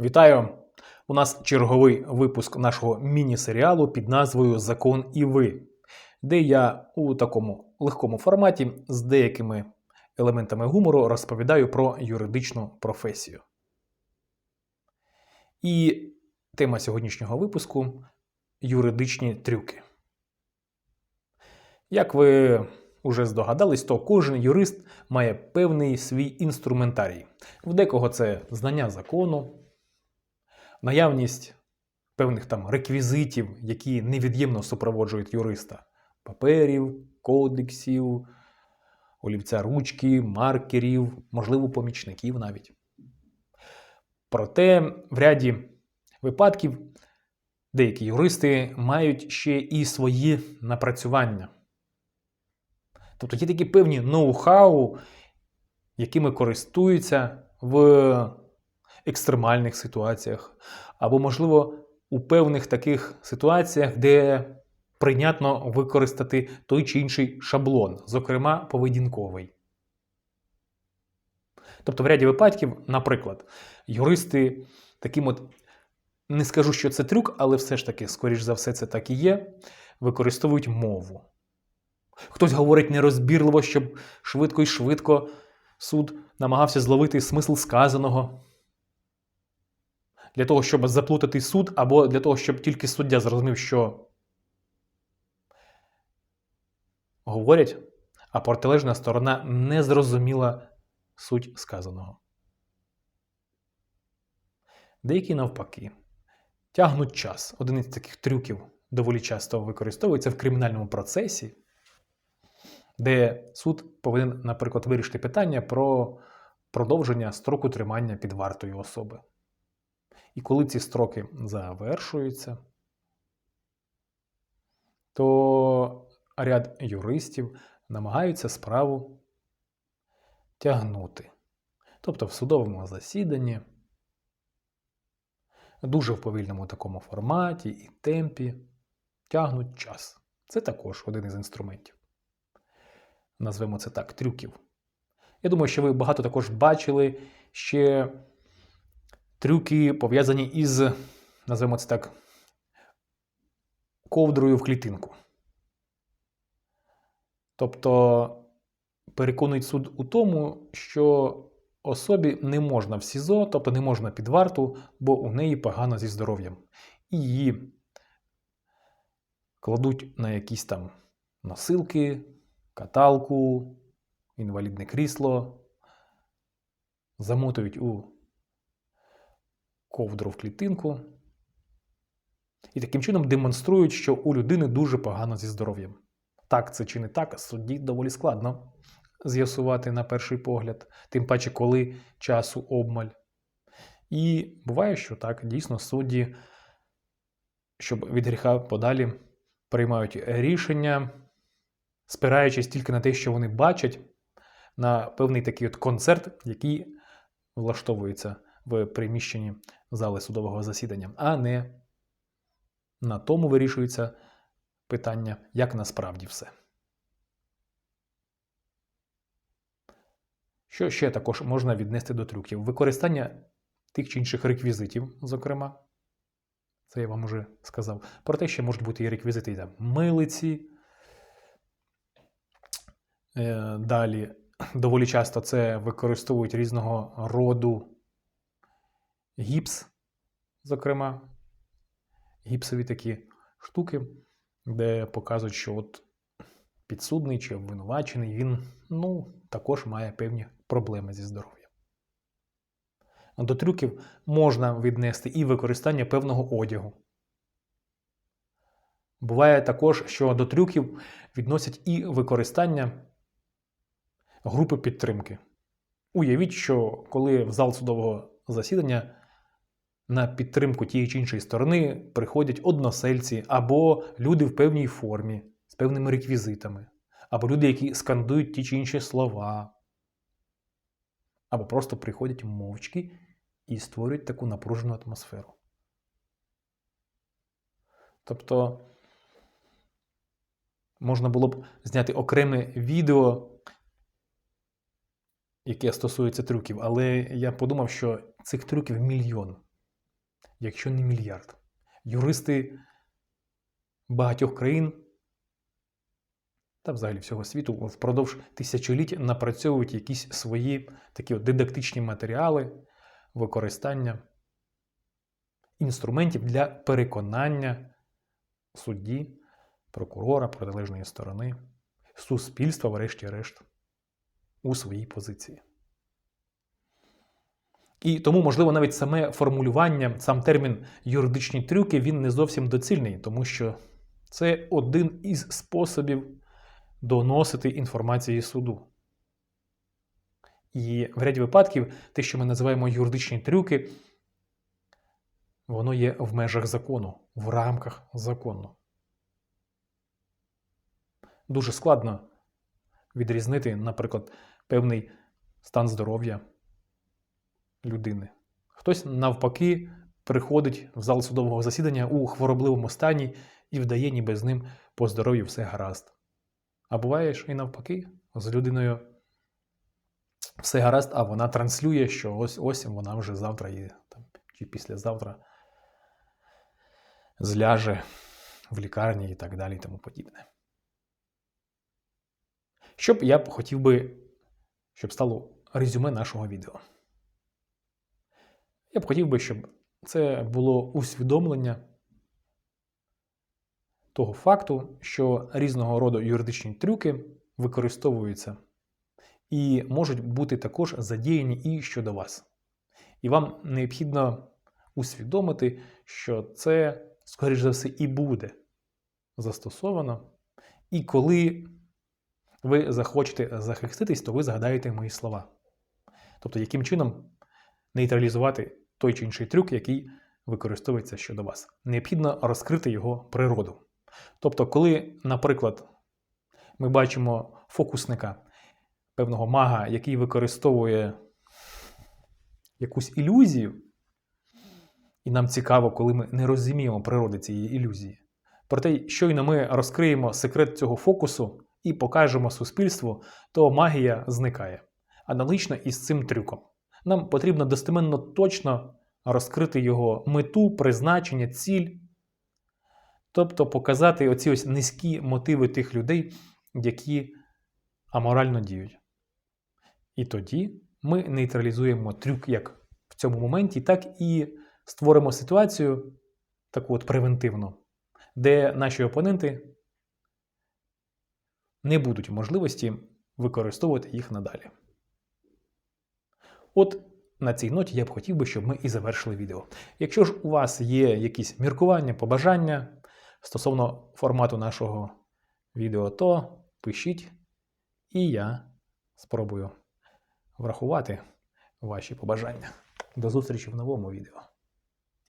Вітаю! У нас черговий випуск нашого міні-серіалу під назвою Закон і ви, де я у такому легкому форматі з деякими елементами гумору розповідаю про юридичну професію. І тема сьогоднішнього випуску юридичні трюки. Як ви вже здогадались, то кожен юрист має певний свій інструментарій. В декого це знання закону, наявність певних там реквізитів, які невід'ємно супроводжують юриста: паперів, кодексів, олівця ручки, маркерів, можливо, помічників навіть. Проте в ряді випадків деякі юристи мають ще і свої напрацювання. Тобто є такі певні ноу-хау, якими користуються в екстремальних ситуаціях, або, можливо, у певних таких ситуаціях, де прийнятно використати той чи інший шаблон, зокрема поведінковий. Тобто, в ряді випадків, наприклад, юристи таким от, не скажу, що це трюк, але все ж таки, скоріш за все, це так і є, використовують мову. Хтось говорить нерозбірливо, щоб швидко і швидко суд намагався зловити смисл сказаного. Для того, щоб заплутати суд, або для того, щоб тільки суддя зрозумів, що говорять, а протилежна сторона не зрозуміла суть сказаного. Деякі навпаки тягнуть час. Один із таких трюків доволі часто використовується в кримінальному процесі де суд повинен, наприклад, вирішити питання про продовження строку тримання під вартою особи. І коли ці строки завершуються, то ряд юристів намагаються справу тягнути. Тобто в судовому засіданні, дуже в повільному такому форматі і темпі тягнуть час. Це також один із інструментів назвемо це так, трюків. Я думаю, що ви багато також бачили ще трюки, пов'язані із, назвемо це так, ковдрою в клітинку. Тобто переконують суд у тому, що особі не можна в СІЗО, тобто не можна під варту, бо у неї погано зі здоров'ям. І її кладуть на якісь там носилки, каталку, інвалідне крісло, замотують у ковдру в клітинку. І таким чином демонструють, що у людини дуже погано зі здоров'ям. Так це чи не так, судді доволі складно з'ясувати на перший погляд, тим паче, коли часу обмаль. І буває, що так, дійсно судді, щоб від гріха подалі приймають рішення спираючись тільки на те, що вони бачать, на певний такий от концерт, який влаштовується в приміщенні зали судового засідання, а не на тому вирішується питання, як насправді все. Що ще також можна віднести до трюків? Використання тих чи інших реквізитів, зокрема, це я вам уже сказав. Проте ще можуть бути і реквізити там, милиці, Е, далі, доволі часто це використовують різного роду гіпс, зокрема, гіпсові такі штуки, де показують, що от підсудний чи обвинувачений, він ну, також має певні проблеми зі здоров'ям. До трюків можна віднести і використання певного одягу. Буває також, що до трюків відносять і використання групи підтримки. Уявіть, що коли в зал судового засідання на підтримку тієї чи іншої сторони приходять односельці або люди в певній формі з певними реквізитами, або люди, які скандують ті чи інші слова, або просто приходять мовчки і створюють таку напружену атмосферу. Тобто можна було б зняти окреме відео яке стосується трюків, але я подумав, що цих трюків мільйон. Якщо не мільярд. Юристи багатьох країн та взагалі всього світу впродовж тисячоліть напрацьовують якісь свої такі от дидактичні матеріали використання інструментів для переконання судді, прокурора, протилежної сторони, суспільства, врешті-решт, у своїй позиції. І тому, можливо, навіть саме формулювання, сам термін юридичні трюки, він не зовсім доцільний, тому що це один із способів доносити інформацію суду. І в ряді випадків те, що ми називаємо юридичні трюки, воно є в межах закону, в рамках закону. Дуже складно відрізнити, наприклад, певний стан здоров'я людини. Хтось навпаки приходить в зал судового засідання у хворобливому стані і вдає, ніби з ним по здоров'ю все гаразд. А буває ж і навпаки, з людиною все гаразд, а вона транслює, що ось ось вона вже завтра є, там, чи післязавтра зляже в лікарні і так далі і тому подібне. Що я хотів би, щоб стало резюме нашого відео. Я б хотів би, щоб це було усвідомлення того факту, що різного роду юридичні трюки використовуються і можуть бути також задіяні і щодо вас. І вам необхідно усвідомити, що це, скоріш за все, і буде застосовано. І коли ви захочете захиститись, то ви згадаєте мої слова. Тобто, яким чином нейтралізувати той чи інший трюк, який використовується щодо вас. Необхідно розкрити його природу. Тобто, коли, наприклад, ми бачимо фокусника, певного мага, який використовує якусь ілюзію, і нам цікаво, коли ми не розуміємо природи цієї ілюзії. Проте, щойно ми розкриємо секрет цього фокусу і покажемо суспільству, то магія зникає. Аналогічно із цим трюком. Нам потрібно достеменно точно розкрити його мету, призначення, ціль, тобто показати оці ось низькі мотиви тих людей, які аморально діють. І тоді ми нейтралізуємо трюк як в цьому моменті, так і створимо ситуацію таку от превентивну, де наші опоненти не будуть можливості використовувати їх надалі. От на цій ноті я б хотів би, щоб ми і завершили відео. Якщо ж у вас є якісь міркування, побажання стосовно формату нашого відео, то пишіть, і я спробую врахувати ваші побажання. До зустрічі в новому відео.